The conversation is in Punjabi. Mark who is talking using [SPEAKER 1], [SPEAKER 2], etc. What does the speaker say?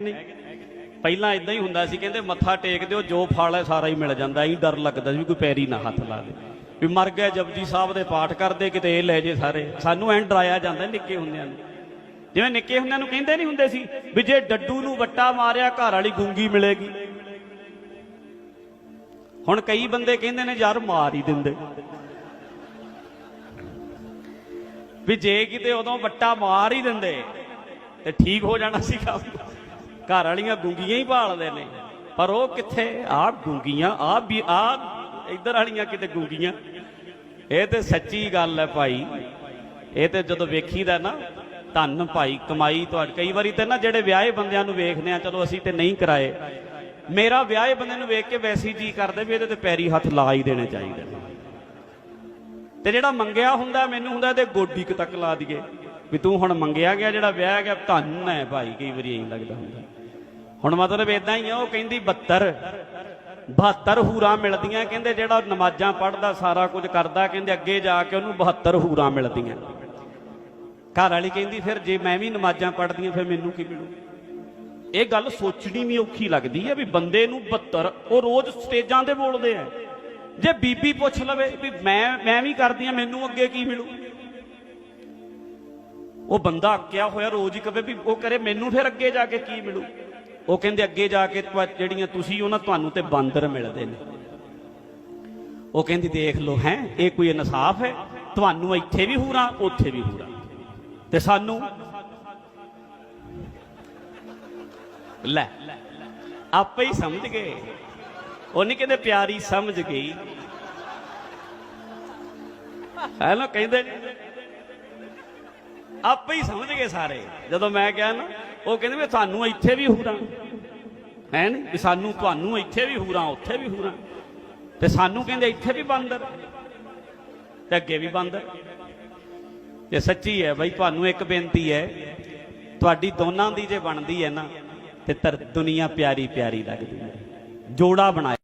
[SPEAKER 1] ਨਹੀਂ ਪਹਿਲਾਂ ਇਦਾਂ ਹੀ ਹੁੰਦਾ ਸੀ, ਕਹਿੰਦੇ ਮੱਥਾ ਟੇਕ ਦਿਓ, ਜੋ ਫਲ ਹੈ ਸਾਰਾ ਹੀ ਮਿਲ ਜਾਂਦਾ, ਐਂ ਡਰ ਲੱਗਦਾ ਸੀ ਵੀ ਕੋਈ ਪੈਰੀ ਨਾ ਹੱਥ ਲਾ ਦੇ ਵੀ ਮਰ ਗਿਆ ਜਪਜੀ ਸਾਹਿਬ ਦੇ ਪਾਠ ਕਰਦੇ, ਕਿਤੇ ਇਹ ਲੈ ਜੇ ਸਾਰੇ। ਸਾਨੂੰ ਐਂ ਡਰਾਇਆ ਜਾਂਦਾ ਨਿੱਕੇ ਹੁੰਦਿਆਂ ਨੂੰ। ਜਿਵੇਂ ਨਿੱਕੇ ਹੁੰਦਿਆਂ ਨੂੰ ਕਹਿੰਦੇ ਨਹੀਂ ਹੁੰਦੇ ਸੀ ਵੀ ਜੇ ਡੱਡੂ ਨੂੰ ਵੱਟਾ ਮਾਰਿਆ, ਘਰ ਵਾਲੀ ਗੁੰਗੀ ਮਿਲੇਗੀ। ਹੁਣ ਕਈ ਬੰਦੇ ਕਹਿੰਦੇ ਨੇ, ਯਾਰ ਮਾਰ ਹੀ ਦਿੰਦੇ। ਵੀ ਜੇ ਕਿਤੇ ਉਦੋਂ ਵੱਟਾ ਮਾਰ ਹੀ ਦਿੰਦੇ, ਤੇ ਠੀਕ ਹੋ ਜਾਣਾ ਸੀ ਕੰਮ। ਘਰ ਵਾਲੀਆਂ ਗੁੰਗੀਆਂ ਹੀ ਭਾਲਦੇ ਨੇ। ਪਰ ਉਹ ਕਿੱਥੇ? ਆ ਗੁੰਗੀਆਂ ਆ ਵੀ ਆ ਇੱਧਰ ਵਾਲੀਆਂ ਕਿਤੇ ਗੁੰਗੀਆਂ। ਇਹ ਤੇ ਸੱਚੀ ਗੱਲ ਹੈ ਭਾਈ। ਇਹ ਤੇ ਜਦੋਂ ਵੇਖੀਦਾ ਨਾ, ਧੰਨ ਭਾਈ, ਕਮਾਈ ਤੁਹਾਡੀ। ਕਈ ਵਾਰੀ ਤੇ ਨਾ ਜਿਹੜੇ ਵਿਆਹੇ ਬੰਦਿਆਂ ਨੂੰ ਵੇਖਦੇ ਆ, ਚਲੋ ਅਸੀਂ ਤੇ ਨਹੀਂ ਕਰਾਏ। ਮੇਰਾ ਵਿਆਹੇ ਬੰਦੇ ਨੂੰ ਵੇਖ ਕੇ ਵੈਸੀ ਹੀ ਜੀ ਕਰਦੇ ਵੀ ਇਹਦੇ ਤੇ ਪੈਰੀ ਹੱਥ ਲਾ ਹੀ ਦੇਣੇ ਚਾਹੀਦੇ ਤੇ ਜਿਹੜਾ ਮੰਗਿਆ ਹੁੰਦਾ, ਮੈਨੂੰ ਹੁੰਦਾ ਤੇ ਗੋਡੀ ਕੁ ਤੱਕ ਲਾ ਦਈਏ। ਵੀ ਤੂੰ ਹੁਣ ਮੰਗਿਆ ਗਿਆ, ਜਿਹੜਾ ਵਿਆਹ ਗਿਆ, ਧੰਨ ਹੈ ਭਾਈ, ਕਈ ਵਾਰੀ ਐਂ ਲੱਗਦਾ ਹੁੰਦਾ। ਹੁਣ ਮਤਲਬ ਇਦਾਂ ਹੀ ਆ, ਉਹ ਕਹਿੰਦੀ 72 72 ਹੂਰਾਂ ਮਿਲਦੀਆਂ, ਕਹਿੰਦੇ ਜਿਹੜਾ ਨਮਾਜ਼ਾਂ ਪੜ੍ਹਦਾ, ਸਾਰਾ ਕੁਝ ਕਰਦਾ, ਕਹਿੰਦੇ ਅੱਗੇ ਜਾ ਕੇ ਉਹਨੂੰ 72 ਹੂਰਾਂ ਮਿਲਦੀਆਂ। ਘਰ ਵਾਲੀ ਕਹਿੰਦੀ, ਫਿਰ ਜੇ ਮੈਂ ਵੀ ਨਮਾਜ਼ਾਂ ਪੜ੍ਹਦੀਆਂ ਫਿਰ ਮੈਨੂੰ ਕੀ ਮਿਲੂ? ਇਹ ਗੱਲ ਸੋਚਣੀ ਵੀ ਔਖੀ ਲੱਗਦੀ ਹੈ ਵੀ ਬੰਦੇ ਨੂੰ 72 ਉਹ ਰੋਜ਼ ਸਟੇਜਾਂ ਤੇ ਬੋਲਦੇ ਆ। ਜੇ ਬੀਬੀ ਪੁੱਛ ਲਵੇ ਵੀ ਮੈਂ ਮੈਂ ਵੀ ਕਰਦੀ ਆ ਮੈਨੂੰ ਅੱਗੇ ਕੀ ਮਿਲੂ? ਉਹ ਬੰਦਾ ਅੱਕਿਆ ਹੋਇਆ ਰੋਜ਼ ਹੀ ਕਵੇ ਵੀ ਉਹ ਕਰੇ, ਮੈਨੂੰ ਫਿਰ ਅੱਗੇ ਜਾ ਕੇ ਕੀ ਮਿਲੂ? ਉਹ ਕਹਿੰਦੇ ਅੱਗੇ ਜਾ ਕੇ ਜਿਹੜੀਆਂ ਤੁਸੀਂ ਉਹਨਾਂ ਤੁਹਾਨੂੰ ਤੇ ਬਾਂਦਰ ਮਿਲਦੇ ਨੇ। ਉਹ ਕਹਿੰਦੀ ਦੇਖ ਲਓ ਹੈ, ਇਹ ਕੋਈ ਇਨਸਾਫ ਹੈ, ਤੁਹਾਨੂੰ ਇੱਥੇ ਵੀ ਹੂਰਾ, ਉੱਥੇ ਵੀ ਹੂਰਾ। ਤੇ ਸਾਨੂੰ ਲੈ, ਆਪੇ ਹੀ ਸਮਝ ਗਏ। ਉਹ ਨਹੀਂ ਕਹਿੰਦੇ ਪਿਆਰੀ ਸਮਝ ਗਈ। ਹੈ ਨਾ ਕਹਿੰਦੇ ਆਪੇ ਹੀ ਸਮਝ ਗਏ ਸਾਰੇ। ਜਦੋਂ ਮੈਂ ਕਿਹਾ ਨਾ ਉਹ ਕਹਿੰਦੇ ਵੀ ਤੁਹਾਨੂੰ ਇੱਥੇ ਵੀ ਹੂਰਾਂ। ਹੈ ਨੀ? ਵੀ ਸਾਨੂੰ ਤੁਹਾਨੂੰ ਇੱਥੇ ਵੀ ਹੂਰਾਂ, ਉੱਥੇ ਵੀ ਹੂਰਾਂ। ਤੇ ਸਾਨੂੰ ਕਹਿੰਦੇ ਇੱਥੇ ਵੀ ਬਾਂਦਰ, ਤੇ ਅੱਗੇ ਵੀ ਬਾਂਦਰ। ਇਹ ਸੱਚੀ ਹੈ ਬਈ, ਤੁਹਾਨੂੰ ਇੱਕ ਬੇਨਤੀ ਹੈ, ਤੁਹਾਡੀ ਦੋਨਾਂ ਦੀ ਜੇ ਬਣਦੀ ਹੈ ਨਾ, ਤੇ ਤਰ, ਦੁਨੀਆ ਪਿਆਰੀ ਪਿਆਰੀ ਲੱਗਦੀ ਹੈ। ਜੋੜਾ ਬਣਾਇਆ